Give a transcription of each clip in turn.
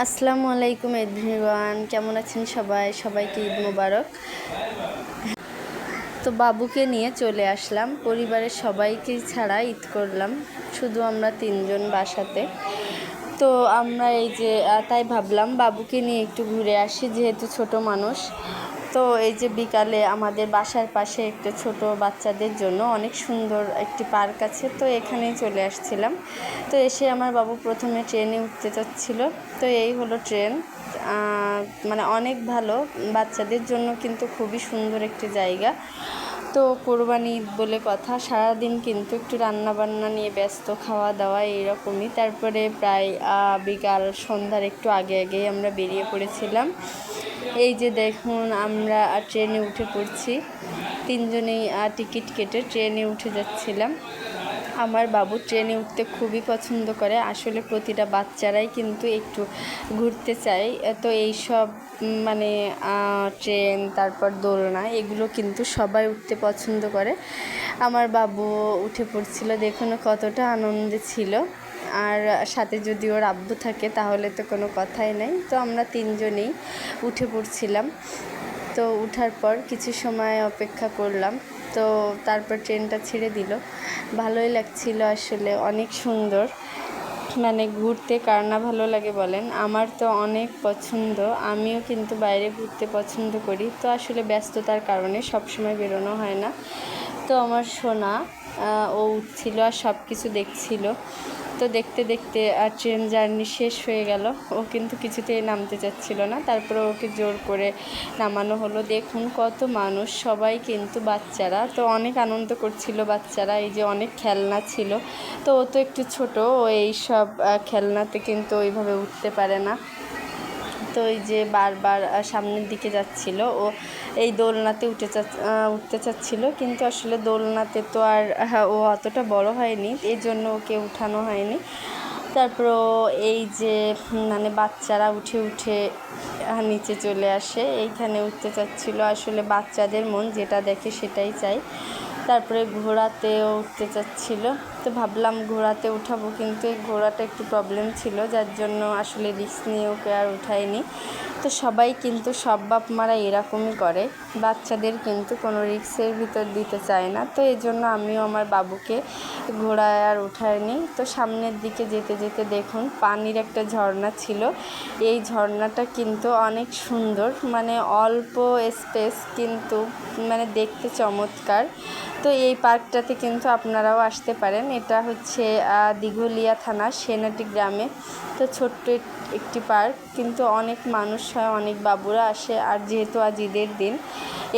আসসালামু আলাইকুম এভরিওয়ান। কেমন আছেন সবাই? সবাইকে ঈদ মোবারক। তো বাবুকে নিয়ে চলে আসলাম। পরিবারের সবাইকে ছাড়া ঈদ করলাম। শুধু আমরা তিনজন বাসাতে। তো আমরা এই যে তাই ভাবলাম বাবুকে নিয়ে একটু ঘুরে আসি, যেহেতু ছোট মানুষ। তো এই যে বিকালে আমাদের বাসার পাশে একটা ছোট বাচ্চাদের জন্য অনেক সুন্দর একটি পার্ক আছে, তো এখানেই চলে আসছিলাম। তো এসে আমার বাবু প্রথমে ট্রেনে উঠতে চাচ্ছিল। তো এই হলো ট্রেন। মানে অনেক ভালো, বাচ্চাদের জন্য কিন্তু খুবই সুন্দর একটি জায়গা। তো কোরবানি ঈদ বলে কথা, সারাদিন কিন্তু একটু রান্না বান্না নিয়ে ব্যস্ত খাওয়া দাওয়া এইরকমই। তারপরে প্রায় বিকাল সন্ধ্যার একটু আগে আগেই আমরা বেরিয়ে পড়েছিলাম। এই যে দেখুন, আমরা ট্রেনে উঠে পড়ছি। তিনজনেই টিকিট কেটে ট্রেনে উঠে যাচ্ছিলাম। আমার বাবু ট্রেনে উঠতে খুবই পছন্দ করে। আসলে প্রতিটা বাচ্চারাই কিন্তু একটু ঘুরতে চায়। তো এই সব মানে ট্রেন, তারপর দোলনা, এগুলো কিন্তু সবাই উঠতে পছন্দ করে। আমার বাবু উঠে পড়ছিল। দেখুন কতটা আনন্দে ছিল। আর সাথে যদি ওর আব্বু থাকে তাহলে তো কোনো কথাই নেই। তো আমরা তিনজনেই উঠে পড়ছিলাম। তো উঠার পর কিছু সময় অপেক্ষা করলাম। তো তারপর ট্রেনটা ছেড়ে দিল। ভালোই লাগছিল আসলে, অনেক সুন্দর। মানে ঘুরতে কার না ভালো লাগে বলেন, আমার তো অনেক পছন্দ। আমিও কিন্তু বাইরে ঘুরতে পছন্দ করি। তো আসলে ব্যস্ততার কারণে সবসময় বেরোনো হয় না। তো আমার সোনা ও উঠছিল আর সব কিছু দেখছিল। তো দেখতে দেখতে আর ট্রেন জার্নি শেষ হয়ে গেল। ও কিন্তু কিছুতেই নামতে চাচ্ছিল না। তারপরে ওকে জোর করে নামানো হলো। দেখুন কত মানুষ, সবাই কিন্তু বাচ্চারা। তো অনেক আনন্দ করছিল বাচ্চারা। এই যে অনেক খেলনা ছিল। তো ও তো একটু ছোটো। ও এইসব খেলনাতে কিন্তু ওইভাবে উঠতে পারে না। তো এই যে বারবার সামনের দিকে যাচ্ছিল। ও এই দোলনাতে উঠে উঠতে চাচ্ছিল। কিন্তু আসলে দোলনাতে তো আর ও অতটা বড় হয়নি। এই জন্য ওকে উঠানো হয়নি। তারপর এই যে মানে বাচ্চারা উঠে উঠে নিচে চলে আসে। এইখানে উঠতে চাচ্ছিল। আসলে বাচ্চাদের মন যেটা দেখে সেটাই চাই। তারপরে ঘোড়াতে উঠতে চাচ্ছিল। তো ভাবলাম ঘোড়াতে উঠাবো, কিন্তু এই ঘোড়াটা একটু প্রবলেম ছিল, যার জন্য আসলে রিস্ক নিয়ে ওকে আর উঠাইনি। তো সবাই কিন্তু সব বাপ মারা এরকমই করে। বাচ্চাদের কিন্তু কোনো রিস্কের ভিতর দিতে চায় না। তো এই জন্য আমিও আমার বাবুকে ঘোড়ায় আর উঠাইনি তো সামনের দিকে যেতে যেতে দেখুন, পানির একটা ঝর্ণা ছিল। এই ঝর্ণাটা কিন্তু অনেক সুন্দর মানে অল্প স্পেস কিন্তু মানে দেখতে চমৎকার। তো এই পার্কটাতে কিন্তু আপনারাও আসতে পারেন। এটা হচ্ছে দিঘলিয়া থানা, সেনাটি গ্রামে। তো ছোট্ট একটি পার্ক, কিন্তু অনেক মানুষ হয় অনেক বাবুরা আসে, আর যেহেতু আজ ঈদের দিন,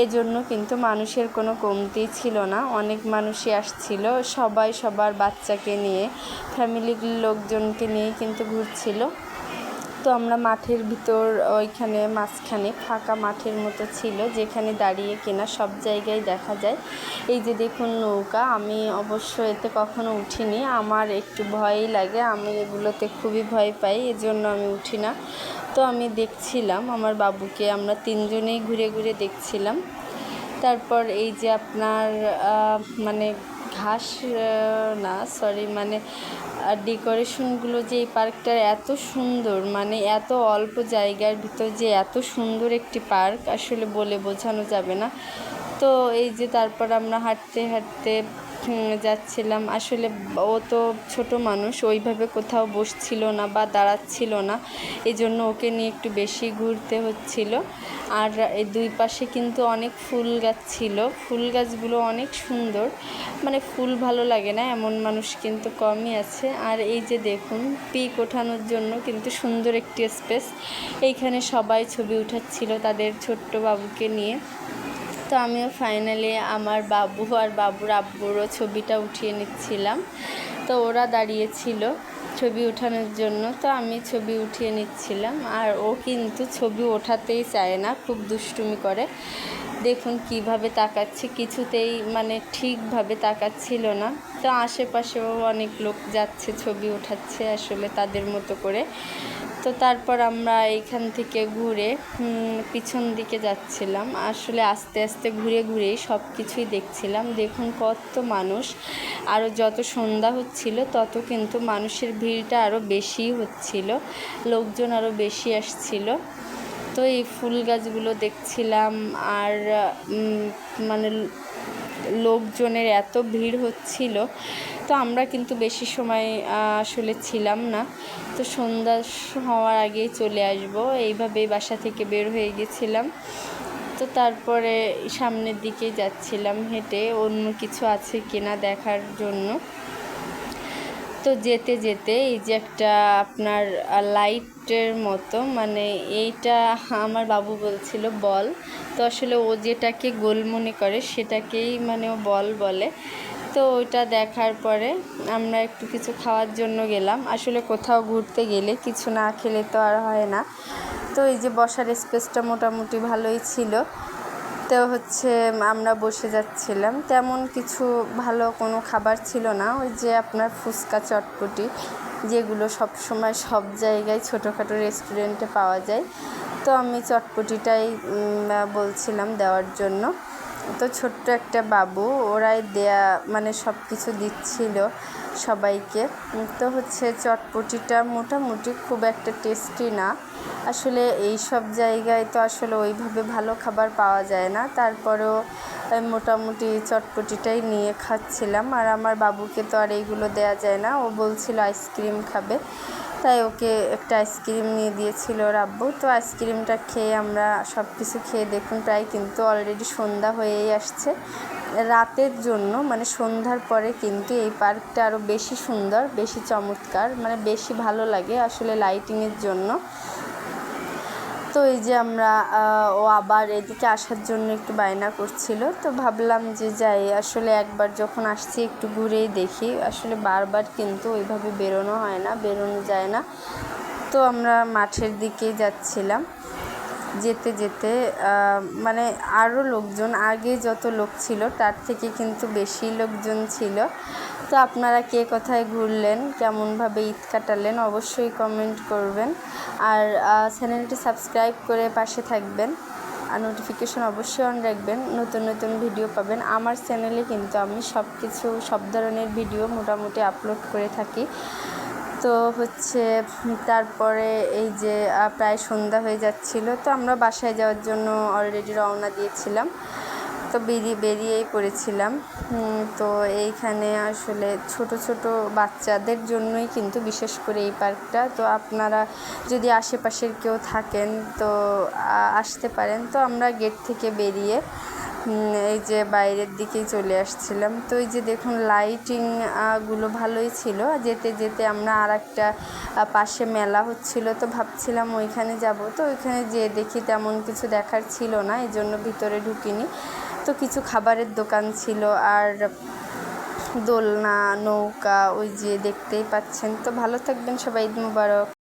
এজন্য কিন্তু মানুষের কোনো কমতি ছিল না। অনেক মানুষই আসছিল, সবাই সবার বাচ্চাকে নিয়ে ফ্যামিলির লোকজনকে নিয়ে কিন্তু ঘুরছিল। তো আমরা মাঠের ভিতর ওইখানে মাঝখানে ফাঁকা মাঠের মতো ছিল, যেখানে দাঁড়িয়ে কেনা সব জায়গায় দেখা যায়। এই যে দেখুন নৌকা, আমি অবশ্য এতে কখনো উঠিনি। আমার একটু ভয়ই লাগে, আমি এগুলোতে খুবই ভয় পাই, এজন্য আমি উঠি না। তো আমি দেখছিলাম, আমার বাবুকে আমরা তিনজনেই ঘুরে ঘুরে দেখছিলাম। তারপর এই যে আপনার মানে ঘাস না সরি মানে ডেকোরেশনগুলো যে এই পার্কটার এত সুন্দর মানে এত অল্প জায়গার ভিতর যে এত সুন্দর একটি পার্ক আসলে বলে বোঝানো যাবে না। তো এই যে তারপর আমরা হাঁটতে হাঁটতে যাচ্ছিলাম। আসলে ও তো ছোট মানুষ, ওইভাবে কোথাও বসছিল না বা দাঁড়াচ্ছিল না। এই জন্য ওকে নিয়ে একটু বেশি ঘুরতে হচ্ছিল। আর এই দুই পাশে কিন্তু অনেক ফুল গাছ ছিল। ফুল গাছগুলো অনেক সুন্দর। মানে ফুল ভালো লাগে না, এমন মানুষ কিন্তু কমই আছে। আর এই যে দেখুন, পিক ওঠানোর জন্য কিন্তু সুন্দর একটি স্পেস। এইখানে সবাই ছবি উঠাচ্ছিল তাদের ছোট্ট বাবুকে নিয়ে। তো আমিও ফাইনালি আমার বাবু আর বাবুর আব্বুরও ছবিটা উঠিয়ে নিচ্ছিলাম। তো ওরা দাঁড়িয়েছিল ছবি ওঠানোর জন্য, তো আমি ছবি উঠিয়ে নিচ্ছিলাম। আর ও কিন্তু ছবি ওঠাতেই চায় না, খুব দুষ্টুমি করে। দেখুন কীভাবে তাকাচ্ছে, কিছুতেই মানে ঠিকভাবে তাকাচ্ছিল না। তো আশেপাশেও অনেক লোক যাচ্ছে, ছবি ওঠাচ্ছে আসলে তাদের মতো করে। তো তারপর আমরা এইখান থেকে ঘুরে পিছন দিকে যাচ্ছিলাম। আসলে আস্তে আস্তে ঘুরে ঘুরেই সব কিছুই দেখছিলাম। দেখুন কত মানুষ আরও যত সন্ধ্যা হচ্ছিল তত কিন্তু মানুষের ভিড়টা আরও বেশি হচ্ছিল, লোকজন আরও বেশি আসছিল। তো এই ফুল গাছগুলো দেখছিলাম আর মানে লোকজনের এত ভিড় হচ্ছিল, তো আমরা কিন্তু বেশি সময় আসলে ছিলাম না। তো সন্ধ্যা হওয়ার আগেই চলে আসব। এইভাবে বাসা থেকে বের হয়ে গেছিলাম। তো তারপরে সামনের দিকে যাচ্ছিলাম হেঁটে। অন্য কিছু আছে কিনা দেখার জন্য। তো যেতে যেতে এই যে একটা আপনার লাইটের মতো মানে এইটা আমার বাবু বলছিল বল। তো আসলে ও যেটাকে গোল মনে করে সেটাকেই মানে ও বল বলে। তো ওইটা দেখার পরে আমরা একটু কিছু খাওয়ার জন্য গেলাম। আসলে কোথাও ঘুরতে গেলে কিছু না খেলে তো আর হয় না। তো এই যে বসার স্পেসটা মোটামুটি ভালোই ছিল। তো হচ্ছে আমরা বসে যাচ্ছিলাম। তেমন কিছু ভালো কোনো খাবার ছিল না। ওই যে আপনার ফুচকা, চটপটি, যেগুলো সব সময় সব জায়গায় ছোটোখাটো রেস্টুরেন্টে পাওয়া যায়। তো আমি চটপটিটাই বলছিলাম দেওয়ার জন্য। তো ছোট্ট একটা বাবু, ওরাই দেয়া মানে সব কিছু দিচ্ছিল। সবাইকে। তো হচ্ছে চটপটিটা মোটামুটি খুব একটা টেস্টি না। আসলে এই সব জায়গায় তো আসলে ওইভাবে ভালো খাবার পাওয়া যায় না। তারপরেও মোটামুটি চটপটিটাই নিয়ে খাচ্ছিলাম। আর আমার বাবুকে তো আর এইগুলো দেওয়া যায় না। ও বলছিল আইসক্রিম খাবে। তাই ওকে একটা আইসক্রিম নিয়ে দিয়েছিল ওর আব্বু। তো আইসক্রিমটা খেয়ে আমরা সব কিছু খেয়ে দেখুন প্রায় কিন্তু অলরেডি সন্ধ্যা হয়েই আসছে। রাতের জন্য মানে সন্ধ্যার পরে কিন্তু এই পার্কটা আরও বেশি সুন্দর, বেশি চমৎকার মানে বেশি ভালো লাগে আসলে লাইটিংয়ের জন্য। তো এই যে আমরা ও আবার এদিকে আসার জন্য একটু বায়না করছিল, তো ভাবলাম যে যাই, আসলে একবার যখন আসছি একটু ঘুরেই দেখি। আসলে বারবার কিন্তু ওইভাবে বেরোনো হয় না, বেরোনো যায় না। তো আমরা মাঠের দিকেই যাচ্ছিলাম। যেতে যেতে মানে আরও লোকজন, আগে যত লোক ছিল তার থেকে কিন্তু বেশি লোকজন ছিল। তো আপনারা কে কোথায় ঘুরলেন, কেমনভাবে ঈদ কাটালেন অবশ্যই কমেন্ট করবেন। আর চ্যানেলটি সাবস্ক্রাইব করে পাশে থাকবেন। আর নোটিফিকেশন অবশ্যই অন রাখবেন। নতুন নতুন ভিডিও পাবেন। আমার চ্যানেলে কিন্তু আমি সব কিছু সব ধরনের ভিডিও মোটামুটি আপলোড করে থাকি। তো হচ্ছে তারপরে এই যে প্রায় সন্ধ্যা হয়ে যাচ্ছিল, তো আমরা বাসায় যাওয়ার জন্য অলরেডি রওনা দিয়েছিলাম। তো বেরিয়ে বেরিয়েই পড়েছিলাম। তো এইখানে আসলে ছোট ছোট বাচ্চাদের জন্যই কিন্তু বিশেষ করে এই পার্কটা। তো আপনারা যদি আশেপাশের কেউ থাকেন, তো আসতে পারেন। তো আমরা গেট থেকে বেরিয়ে এই যে বাইরের দিকেই চলে আসছিলাম। তো এই যে দেখুন লাইটিংগুলো ভালোই ছিল। যেতে যেতে আমরা আর একটা পাশে মেলা হচ্ছিল, তো ভাবছিলাম ওইখানে যাব। তো ওইখানে যেয়ে দেখি তেমন কিছু দেখার ছিল না, এই জন্য ভিতরে ঢুকিনি। তো কিছু খাবারের দোকান ছিল আর দোলনা, নৌকা, ওই যে দেখতেই পাচ্ছেন। তো ভালো থাকবেন, সবাই ঈদ মুবারক।